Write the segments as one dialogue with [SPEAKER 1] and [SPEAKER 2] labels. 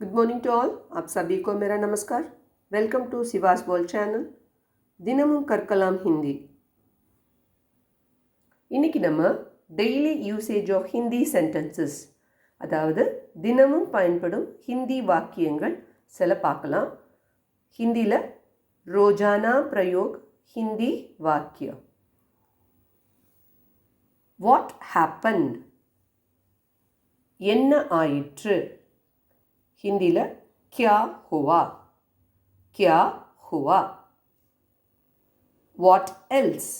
[SPEAKER 1] Good morning to all आप सभी को मेरा नमस्कार वेलकम टू सिवास बोल சேனல் தினமும் கற்கலாம் ஹிந்தி இன்னைக்கு நம்ம daily usage of Hindi sentences அதாவது தினமும் பயன்படும் ஹிந்தி வாக்கியங்கள் சில பார்க்கலாம் ஹிந்தியில் ரோஜானா பிரயோக் ஹிந்தி வாக்கியம் வாட் ஹேப்பன்ட் என்ன ஆயிற்று ഹിന്ദിയിൽ ക്യാ ഹുവ ക്യാ ഹുവ വാട്ട് എൽസ്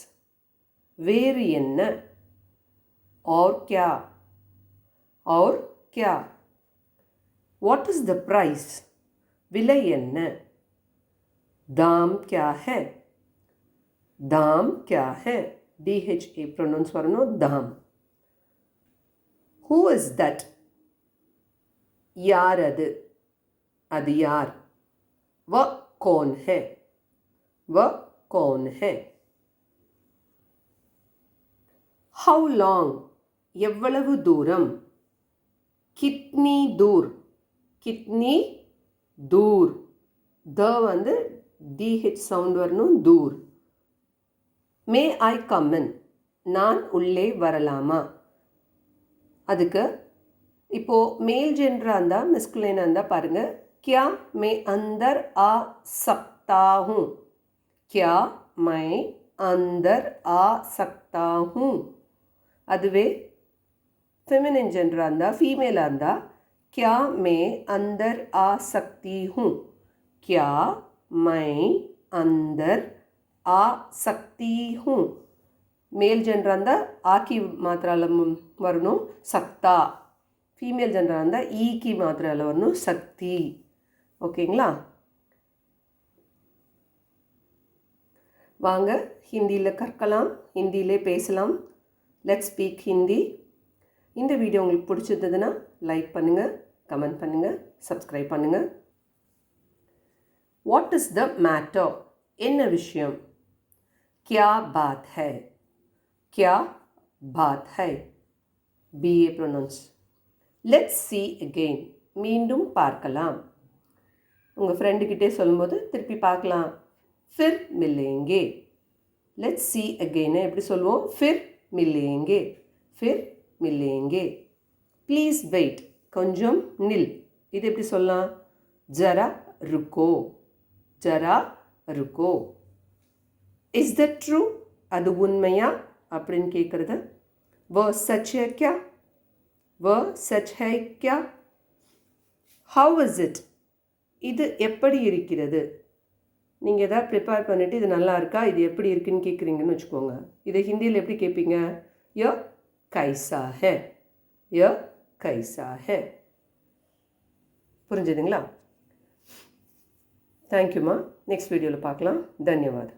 [SPEAKER 1] വേറെ എന്ന് ഓർ ക്യാ ഓർ ക്യാ വാട്ട് ഇസ് ദ പ്രൈസ് വില എന്ന് ദാം ക്യാ ഹെ ദാം ക്യാ ഹെ ഡി എച്ച് എ പ്രൊണൗൺസ് പറഞ്ഞു ദാം ഹൂ ഇസ് ദറ്റ് யார் அது அது யார்? வ கோன் ஹே. வ கோன் ஹே. ஹவு லாங் எவ்வளவு தூரம்? கிட்னி தூர். கிட்னி தூர். த வந்து டிஹெச் சவுண்ட் வரணும் தூர். மே ஐ கம்மன் நான் உள்ளே வரலாமா? அதுக்கு இப்போது மேல் ஜென்ரா இருந்தால் மிஸ்குலேனா இருந்தால் பாருங்கள் கியா மே அந்தர் ஆ சக்தா கியா மை அந்தர் ஆ சக்தா அதுவே ஃபெமினின் ஜென்ரா இருந்தால் ஃபீமேலாக இருந்தால் கியா மே அந்தர் ஆ சக்தி who Kia my Antar ah Sakthi who மேல் ஜென்ரா இருந்தால் ஆக்கி மாத்திரால வரணும். சக்தா. ஃபீமேல் ಫೀಮೇಲ್ இருந்தால் ಅಂದ ಈಕಿ ಮಾತ್ರ வரணும் சக்தி. ஓகேங்களா? வாங்க ஹிந்தியில் கற்கலாம் ஹிந்தியிலே பேசலாம். லெட் ஸ்பீக் ஹிந்தி இந்த வீடியோ உங்களுக்கு பிடிச்சிருந்ததுன்னா லைக் பண்ணுங்கள் கமெண்ட் பண்ணுங்கள் சப்ஸ்கிரைப் பண்ணுங்கள் வாட் இஸ் த மேட்டர் என்ன விஷயம்? கியா பாத் ஹை கியா பாத் ஹை BA pronounce let's see again மீண்டும் பார்க்கலாம். உங்கள் ஃப்ரெண்டுக்கிட்டே சொல்லும்போது திருப்பி பார்க்கலாம். ஃபிர் மில்லேங்கே லெட்ஸ் சி அகெயினை எப்படி சொல்லுவோம்? ஃபிர் மில்லேங்கே ஃபிர் மில்லேங்கே ப்ளீஸ் வெயிட் கொஞ்சம் நில். இது எப்படி சொல்லலாம்? ஜரா ருக்கோ. ஜரா ருக்கோ. இஸ் தட் ட்ரூ அது உண்மையா? அப்படின்னு கேட்குறது வ சச் வர் சச் ஹை கியா? ஹவ் இஸ் இட் இது எப்படி இருக்கிறது? நீங்கள் எதாவது ப்ரிப்பேர் பண்ணிவிட்டு இது நல்லா இருக்கா? இது எப்படி இருக்குன்னு கேட்குறீங்கன்னு வச்சுக்கோங்க. இதை ஹிந்தியில் எப்படி கேட்பீங்க யோ கைசா ஹே ய கைசா ஹே புரிஞ்சுதுங்களா தேங்க்யூம்மா நெக்ஸ்ட் வீடியோவில் பார்க்கலாம். தன்யவாத்.